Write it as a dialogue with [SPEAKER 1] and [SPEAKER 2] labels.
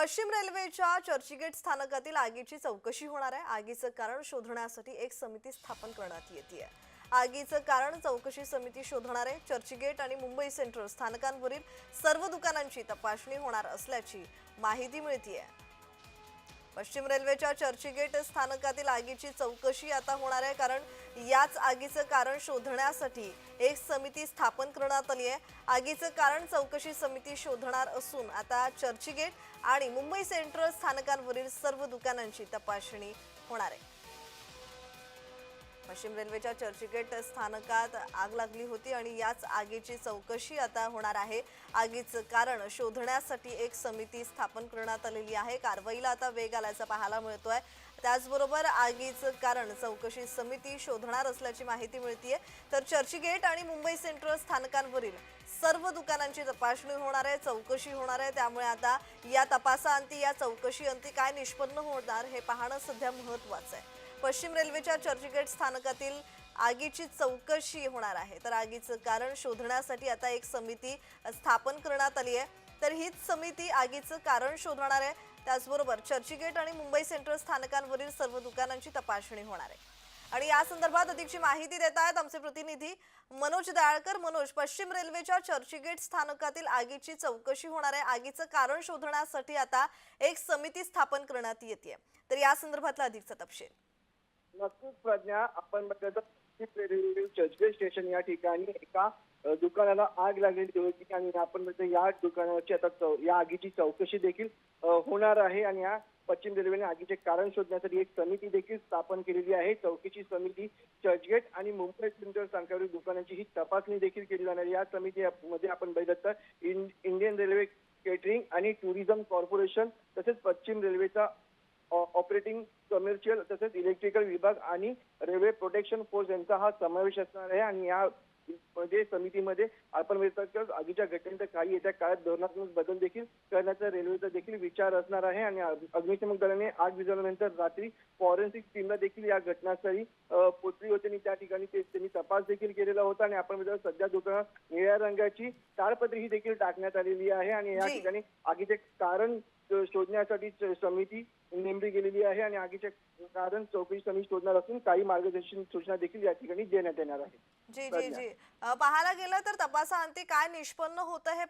[SPEAKER 1] पश्चिम रेल्वेच्या चर्चगेट स्थानकातील आगीची चौकशी होणार आहे. आगीचं कारण शोधण्यासाठी एक समिती स्थापन करण्यात येते आगीचं कारण चौकशी समिती शोधणार आहे. चर्चगेट आणि मुंबई सेंट्रल स्थानकांवरील सर्व दुकानांची तपासणी होणार असल्याची माहिती मिळतीये. पश्चिम रेल्वेच्या चर्चगेट स्थानकातील आगीची चौकशी आता होणार आहे कारण याच आगीचं कारण शोधण्यासाठी एक समिती स्थापन करण्यात आली आहे. आगीचं कारण चौकशी समिती शोधणार असून आता चर्चगेट आणि मुंबई सेंट्रल स्थानकांवरील सर्व दुकानांची तपासणी होणार आहे. पश्चिम रेल्वेच्या चर्चगेट स्थानकात आग लागली होती आणि याच आगीची चौकशी आता होणार आहे. आगीचं कारण शोधण्यासाठी एक समिती स्थापन करण्यात आलेली आहे. कारवाईला आता वेग आल्याचा पाहायला मिळतोय. त्याचबरोबर आगीचं कारण चौकशी समिती शोधणार असल्याची माहिती मिळतीये. तर चर्चगेट आणि मुंबई सेंट्रल स्थानकांवरील सर्व दुकानांची तपासणी होणार आहे चौकशी होणार आहे. त्यामुळे आता या तपासाअंती या चौकशी अंती काय निष्पन्न होणार हे पाहणं सध्या महत्वाचं आहे. पश्चिम रेल्वेच्या चर्चगेट स्थानकातील आगीची चौकशी होणार आहे. तर आगीचं कारण शोधण्यासाठी आता एक समिती स्थापन करण्यात आली आहे. तर हीच समिती आगीचं कारण शोधणार आहे. त्याचबरोबर चर्चगेट आणि मुंबई सेंट्रल स्थानकांवरील सर्व दुकानांची तपासणी होणार आहे. आणि या संदर्भात अधिकची माहिती देत आहेत आमचे प्रतिनिधी मनोज दयाळकर मनोज पश्चिम रेल्वेच्या चर्चगेट स्थानकातील आगीची चौकशी होणार आहे. आगीचं कारण शोधण्यासाठी आता एक समिती स्थापन करण्यात येते तर या संदर्भातला अधिकचा तपशील.
[SPEAKER 2] नक्कीच प्रज्ञा आपण बघितलं तर चर्चगेट स्टेशन या ठिकाणी एका दुकानाला आग लागलेली होती आणि आपण या दुकानावरची आता चौ- या आगीची चौकशी देखील होणार आहे आणि या पश्चिम रेल्वेने आगीचे कारण शोधण्यासाठी एक समिती देखील स्थापन केलेली आहे. चौकीची समिती चर्चगेट आणि मुंबई सेंट्रल स्थानकावरील दुकानांची ही तपासणी देखील केली जाणार या समितीमध्ये आपण बघितलं तर इंडियन रेल्वे केटरिंग आणि टुरिझम कॉर्पोरेशन तसेच पश्चिम रेल्वेचा ऑपरेटिंग कमर्शियल तसेच इलेक्ट्रिकल विभाग आणि रेल्वे प्रोटेक्शन फोर्स यांचा हा समावेश असणार आहे. आणि या मध्ये समितीमध्ये आपण आगीच्या घटनेनंतर काही येत्या काळात धोरणात्मक बदल देखील करण्याचा रेल्वेचा देखील विचार असणार आहे. आणि अग्नि- अग्निशमक दलाने आग विझवल्यानंतर रात्री फॉरेन्सिक टीमला देखील या घटनास्थळी पोचली होती. आणि त्या ठिकाणी ते त्यांनी तपास देखील केलेला होता. आणि आपण बघितलं सध्या दुकानात निळ्या रंगाची ताडपत्री ही देखील टाकण्यात आलेली आहे. आणि या. ठिकाणी आगीचे कारण शोधण्यासाठी समिती नेमली गेलेली आहे आणि आगीचे कारण चौकशी समिती शोधणार असून काही मार्गदर्शन सूचना देखील या ठिकाणी देण्यात येणार आहे.
[SPEAKER 1] जी जी जी. पाहायला गेलं तर तपासाअंती काय निष्पन्न होतं हे